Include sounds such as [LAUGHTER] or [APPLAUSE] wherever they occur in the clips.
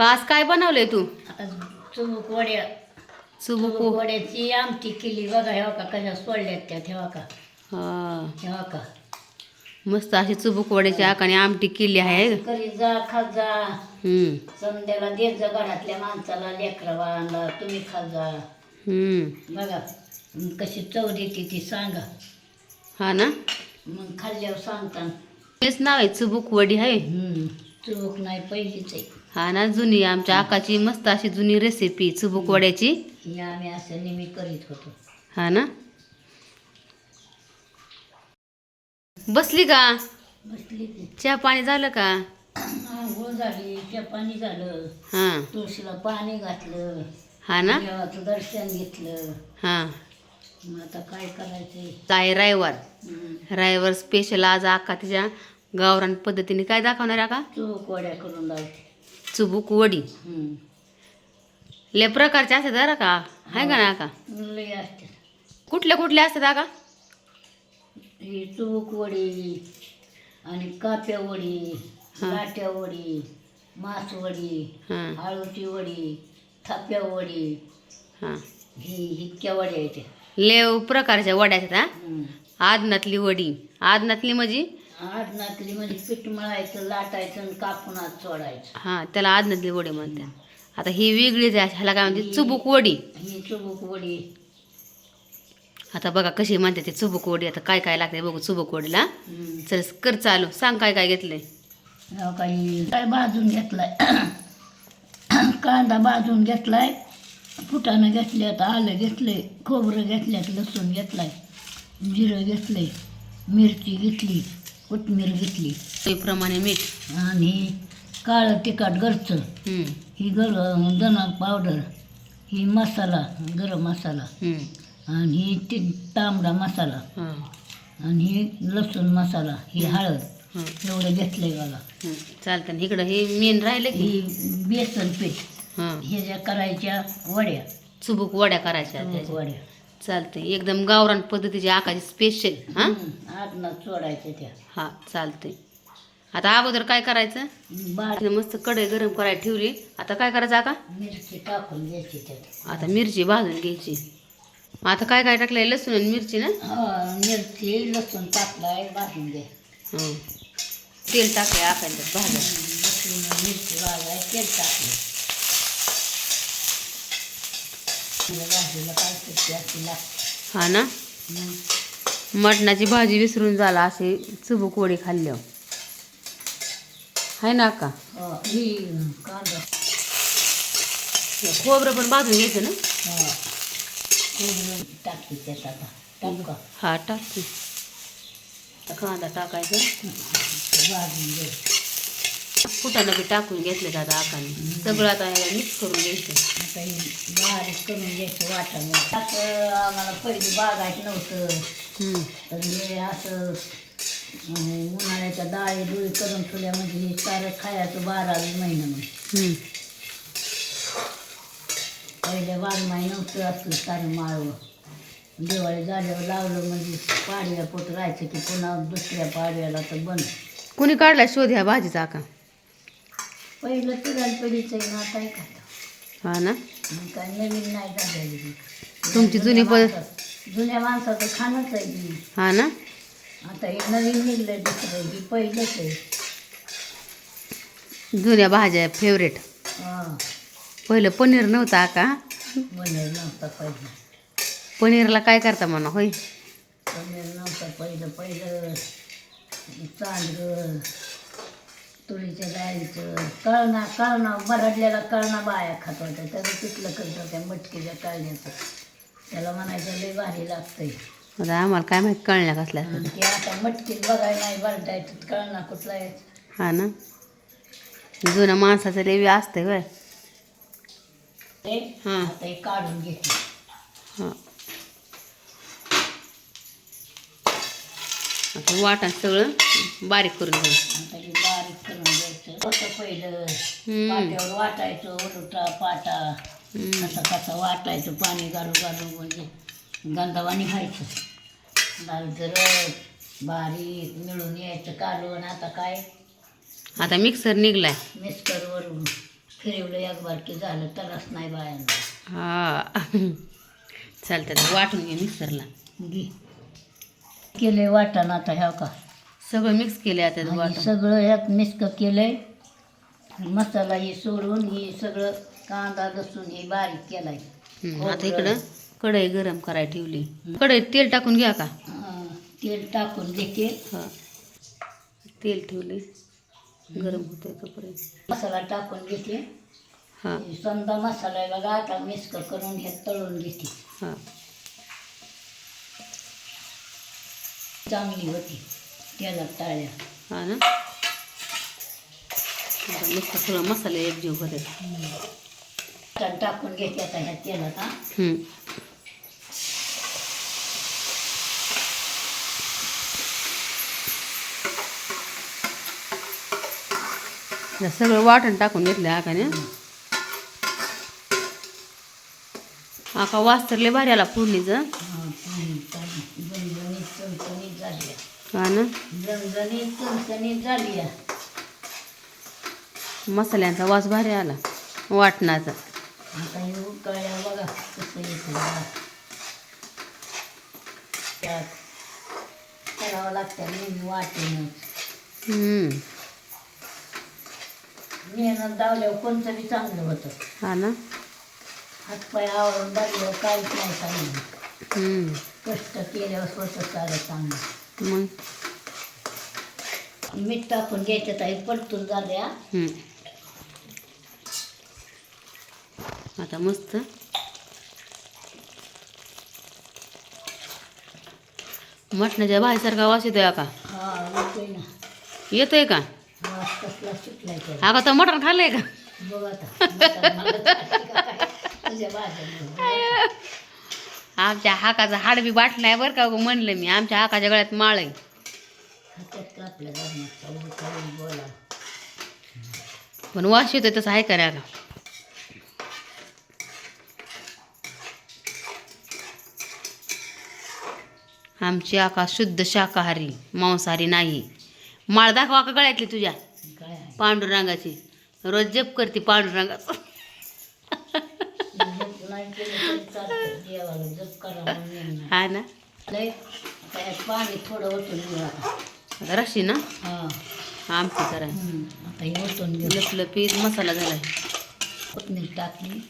Pass काय बनवलंय तू? आता चुबूक वड्या. चुबुक चुबूक वड्याची आमटी केली. बघा हेवा का कशा सोडल्यात त्या. ठेवा का हा. ठेवा का मस्त अशी चुबुक वड्याची आकाने आमटी केली आहे. करी जा खात जा हम्म देत जा घरातल्या माणसाला लेकरा बाळांना तुम्ही खात जा हम्म. बघा. मग कशी चव देते ती सांगा. हा ना? मग खाल्ल्यावर सांगता तेच नाव आहे चुबुक वडी आहे. हम्म. चूक नाही पहिलीच आहे. हा ना जुनी आमच्या आकाची मस्त अशी जुनी रेसिपी चुबुक वड्याची ही आम्ही असं नेहमी करीत होतो. हा ना. बसली का? बसली की. चहा पाणी झालं का? आंघोळ झाली च्या पाणी झालं. हा. तुळशीला पाणी घातलं. हा ना. देवाचं दर्शन घेतलं. हा. मग आता काय करायचंय? काय रायवार हम्म. रायवार स्पेशल आज आका तिच्या गावरान पद्धतीने काय दाखवणार आहे का चूक वड्या करून लावते. चुबुक वडी. लय प्रकारचे असतात बरं का? आहे का ना का? लय कुठल्या कुठल्या असतात का ही चूक वडी आणि काप्या वडी. लाट्या वडी मास वडी हां. आळूची वडी थाप्या वडी हां. ही इतक्या वड्या येते लेव प्रकारच्या वड्या असतात हा? आदनातली वडी. आदनातली म्हणजे? आठ नाकली म्हणजे पीठ मळायचं लाटायचं आणि कापून आत सोडायचं. हां त्याला आदनातली वडी म्हणतात. आता ही वेगळीच आहे ह्याला काय म्हणते चुबुक वडी. ही चुबूक वडी. आता बघा कशी म्हणते ते चुबुक वडी. आता काय काय लागते बघू चुबुक वडीला. हम्म. चल कर चालू. सांग काय काय घेतलंय. हो काही काय भाजून घेतलाय? [COUGHS] कांदा भाजून घेतलाय. फुटाणं घेतल्यात आलं घेतलंय. खोबरं घेतल्यात लसूण घेतलाय. जिरं घेतलंय. मिरची घेतली. कोथमीर घेतली. प्रमाणे मीठ. आणि काळं तिखट घरचं. हम्म, ही गर धना पावडर ही मसाला गरम मसाला. हम्म, आणि ही ती तांबडा मसाला. हां, आणि ही लसूण मसाला ही हळद. हां, एवढं घेतलंय हम्म. चालतं ना इकडं हे मेन राहिलं की? ही बेसन पीठ. हां. हे ज्या करायच्या वड्या. चुबुक वड्या करायच्या त्याच्या. वड्या. चालतंय. एकदम गावरान पद्धतीची आकाची स्पेशल हां? आतनं चोडायच्या त्या. हा चालतंय. आता अगोदर काय करायचं? मस्त कढई गरम करायला ठेवली. आता काय करायचं आता मिरची टाकून घ्यायची त्यात. आता मिरची भाजून घ्यायची. आता काय काय टाकलंय? लसूण आणि मिरची ना? हा, मिरची लसूण टाकलाय भाजून घ्या हं. तेल टाकलंय आपण त्यात भाजून लसूण मिरची भाजाय तेल टाकलं भाजीला काय सुट्टी लागते हा ना? मटणाची भाजी विसरून झाला अशी चुबूक वडी खाल्ल्या हाय ना का ही कांदा खोबरं पण भाजून घ्यायचं ना? हा खोबरं टाकते. त्यात आता टाकू का हा टाकते कांदा टाकायचं. भाजून घे फुटाणं बी टाकून घेतले दादा आकाने. सगळं आता मिक्स करून घ्यायचं. आता हे बारीक करून घ्यायचं वाटाणे असं आम्हाला पहिली बागायचं नव्हतं. तर हे असं अं, उन्हाळ्याच्या डाळी डुळी करून ठेवल्या म्हणजे हे सारं खायचं बारावी महिना मग हं. पहिले बारमाही नव्हतं असलं सारं माळवं. दिवाळी झाल्यावर लावलं म्हणजे पाडव्या पोट राहायचं की पुन्हा दुसऱ्या पाडव्याला तर बंद. कुणी काढला शोध ह्या भाजीचा आका? पहिलं पिढीचं आहे ना आता काय हा ना? काय नवीन नाही झालेली तुमची जुनी पद- जुन्या माणसाचं खाणंच आहे की. हा ना? आता हे नवीन निघलंय दुसरं ही पहिलंच आहे. जुन्या भाज्या फेवरेट हां. पहिलं पनीर नव्हतं आका पनीर नव्हता पहिलं. पनीरला काय करता म्हणा होय? पनीर नव्हतं पहिलं पहिलं चांदगं तुरीच्या डाळीचं कळणा कळणा बरडलेला कळणा बाया खात होत्या. त्याचं पिठलं करत होत्या मटकीच्या कळण्याचं त्याला म्हणायचं लय भारी लागतंय. आता आम्हाला काय माहीत कळण्या कसल्या ते आता मटकीत बघायला नाही बरडायचं कळणा कुठला आहे? हा ना. जुन्या माणसाचं लेवी असते होय. ते हां. आता हे काढून घेते. हां. आता वाटण सगळं बारीक करून आता हे करून घ्यायचं. होतं पहिलं. पाट्यावर वाटायचं ओलुटा पाटा हम्म. कसं वाटायचं पाणी घालू घालू म्हणजे गंधावानी व्हायचं जरद बारीक मिळून यायचं कालवण. आता काय? आता मिक्सर निघलाय. मिस्टरवरून फिरवलं एक बारकी झालं तरच नाही बायांना. हा. चालतं वाटून घे मिक्सरला घे. केलंय वाटण आता ह्या का? सगळं मिक्स केले आता आणि सगळं ह्यात मिस्क केलंय. मसाला हे सोडून हे सगळं कांदा लसूण हे बारीक केलाय. हम्म, आता इकडं कढई गरम करायला ठेवली. कढईत तेल टाकून घ्या का? तेल टाकून घेते हा. तेल ठेवले गरम होतंय तोपर्यंत. मसाला टाकून घेते. हा. समजा मसाला बघा आता मिस्क करून हे तळून घेते. हा. चांगली होती. तेलात तळल्या हा? ना? मस्त सगळं मसाले एकजीव तर टाकून घेते आता ह्या तेलात हा सगळं वाटण टाकून घेतलं आकाने. आका वास तर लय भारी आला फोडणीचं हा, चांगली, चांगली. झणझणीत चणचणीत झाली आहे. हा ना झणझणीत चणचणीत झाली आहे. मसाल्यांचा वास भारी आला वाटणाचा आता हे उकळल्या बघा कसं येतं बघा. त्यात करावं लागतं नेहमी हम्म. मेहनत दावल्यावर कोणतं बी चांगलं होतं हा ना हातपाय आवरून दावल्यावर काहीच नाही चांगलं हम्म. कष्ट केल्यावर स्वतः चालत चांगलं मग? मीठ टाकून घ्यायचं ताई पलटून झाल्या. आता मस्त. मटणाच्या भाजीसारखा वास येतोय का? हा येतोय ना. येतोय का? अगं तर मटण खाल्लंय का? बघ आता? तुझ्या भाज्या आमच्या हाकाचं हाड बी बाटलाय बरं का गं म्हणलं मी. आमच्या हाकाच्या गळ्यात माळ आहे. पण वास येतोय तसं आहे का रे का आमची आका शुद्ध शाकाहारी मांसाहारी नाही. माळ दाखवा का गळ्यातली तुझ्या? आहे पांडुरंगाची. रोज जप करते पांडुरंगाचं जप नाही केलं तरी चालतं देवाला जप करा म्हणून नाही. हा ना. पाणी थोडं ओतून रशी ना? हा आमची कराय हम्म. आता हे ओतून घेऊ लपलपीत मसाला झालाय. कोथमीर टाकली.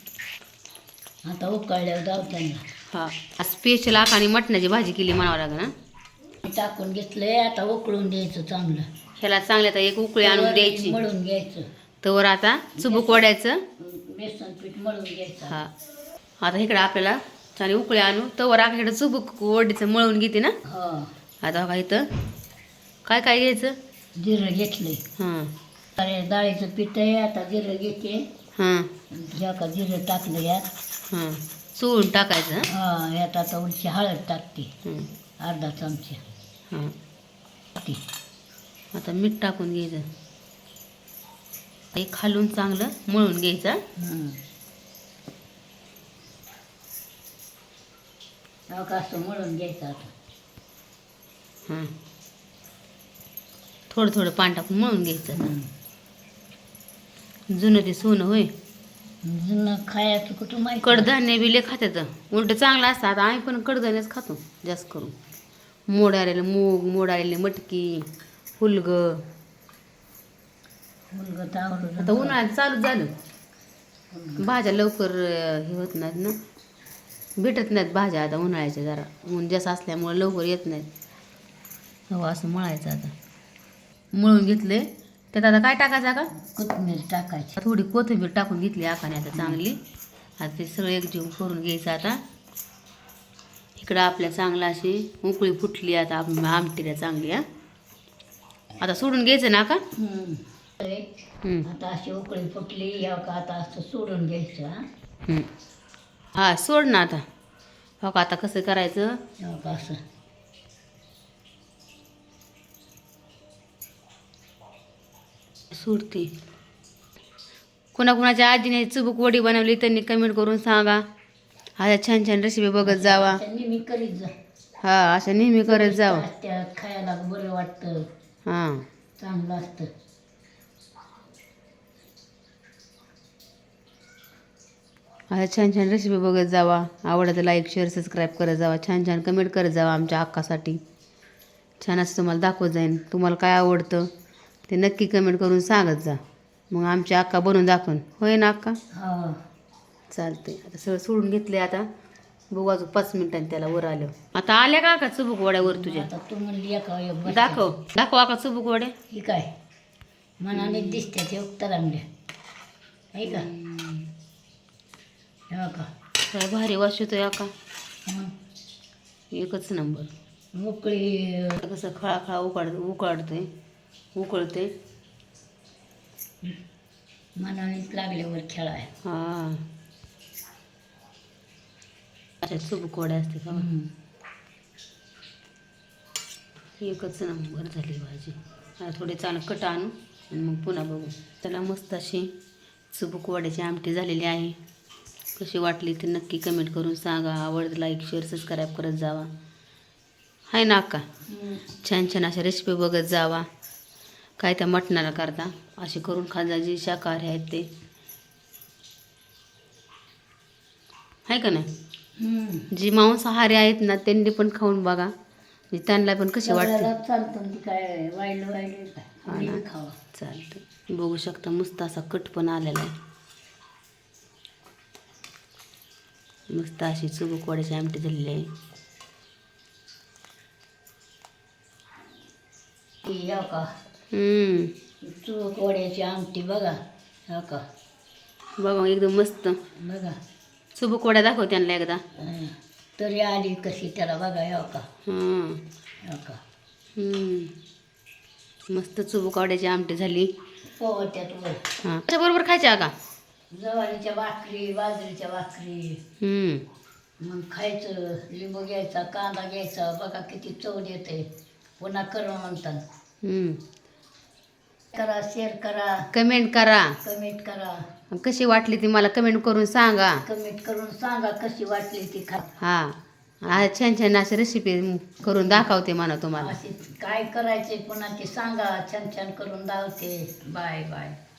आता उकळल्यावर त्यांना. हा स्पेशल आकाने मटणाची भाजी केली म्हणावं लागेल ना टाकून घेतलंय आता उकळून द्यायचं चांगलं. ह्याला चांगल्या तर एक उकळी आणून द्यायची. मळून घ्यायचं. तर आता चुबूक वाढायचं बेसन पीठ मळून घ्यायचं. हा. आता इकडे आपल्याला चांगली उकळी आणू. तवर इकडे चुबूक वडीचं मळून घेते ना? हा. आता बघा इथं. काय काय घ्यायचं? जिरं घेतलंय. हां. अरे डाळीचं पीठ आहे आता जिरं घेते. हां. का जिरं टाकलं यात. हां. चोळून टाकायचं हं? यात आता उलची हळद टाकते. हं. अर्धा चमचा. हां. ती. आता मीठ टाकून घ्यायचं. हे खालून चांगलं मळून घ्यायचं. हो? असं मळून घ्यायचं आता. हां थोडं थोडं पाणी टाकून मळून घ्यायचं. जुनं ते सोनं होय. जुनं खायचं कुठं माहिती कडधान्य बी लय खात्यात. उलट चांगलं असतं. आता आम्ही पण कडधान्यच खातो जास्त करून. मोड आलेलं मूग मोड आलेली मटकी तावरून आता उन्हाळ्यात चालू झालं. भाज्या लवकर हे होत नाहीत ना. भेटत नाहीत भाज्या आता उन्हाळ्याच्या जरा. ऊन जास्त असल्यामुळे लवकर येत नाहीत. हो असं मळायचं आता. मळून घेतले. त्यात आता काय टाकायचं का कोथिंबीर टाकायची. थोडी कोथिंबीर टाकून घेतली आकाने आता चांगली. आता ते सगळं एकजीव करून घ्यायचं आता. इकडं आपल्या चांगला अशी उकळी फुटली आता आम- आमटीला चांगली हा. आता सोडून घ्यायचं ना का? आता अशी उकळी फुटली या का आता असं सोडून घ्यायचं हा सोड ना आता. हो का आता कसं करायचं? का असं. सोडते. कोणाकोणाच्या आजीने चुबूक वडी बनवली त्यांनी कमेंट करून सांगा. अशा छान छान रेसिपी बघत जावा. करीत जा. हा अशा नेहमी करत जावा. त्या खायला बरं वाटतं. हां. चांगलं असतं. अशा छान छान रेसिपी बघत जावा. आवडलं तर लाईक शेअर सबस्क्राईब करत जावा. छान छान कमेंट करत जावा आमच्या अक्कासाठी छान असं तुम्हाला दाखवत जाईन. तुम्हाला काय आवडतं ते नक्की कमेंट करून सांगत जा. मग आमची अक्का बनवून दाखवून. होय ना अक्का हा. चालते आता सगळं सोडून घेतले आता. बघू अजून पाच मिनिटांनी त्याला वर आलं आता आल्या का का चुबूक वड्या वर तुझ्या? आता तू म्हणली का एक बस दाखव. दाखव आका चुबूक वड्या. ही काय? मनाने दिसते ते तरंगल्या आहे का हे का काय भारी वास येतोय आका. मग एकच नंबर. मोकळी कसं खळा खळा उकाड उकाडते उकळते मनानेच लागल्यावर खेळाय हा. अशा चुबूक वड्या असते का. एकच नंबर झाली भाजी. आता थोडे चांगलं कट आणू आणि मग पुन्हा बघू. त्याला मस्त अशी चुबूक वड्याची आमटी झालेली आहे. कशी वाटली ते नक्की कमेंट करून सांगा. आवडत लाईक शेअर सबस्क्राईब करत जावा. हाय ना अक्का? छान छान अशा रेसिपी बघत जावा. काय त्या मटणाला करता? असे करून खाजा जे शाकाहारी आहेत ते. आहे का नाही? जी मांसाहारी आहेत ना त्यांनी पण खाऊन बघा. म्हणजे त्यांना पण कशी वाटते? चालतं चालतं बघू शकता मस्त असा कट पण आलेला आहे. मस्त अशी चुबूक वड्याची आमटी झालेली आहे. का? हम्म. चूक वड्याची आमटी बघा हो का? बघा एकदम मस्त. बघा. चुबूक वड्या दाखव त्यांना एकदा. तरी आली कशी त्याला बघा हो का? हां का. मस्त चुबूक वड्याची आमटी झाली. वर. हां. त्याच्याबरोबर खायच्या का जवारीच्या भाकरी बाजरीच्या भाकरी. हम्म. मग खायचं लिंबू घ्यायचा कांदा घ्यायचा. बघा किती चव येते पुन्हा करा म्हणतात. हम्म. करा शेअर करा. कमेंट करा. कमेंट करा. कशी वाटली ती मला कमेंट करून सांगा. कमेंट करून सांगा कशी वाटली ती खा. हां. छान छान अशी रेसिपी करून दाखवते मला तुम्हाला. अशी काय करायचे पुन्हा ते सांगा. छान छान करून दावते बाय बाय.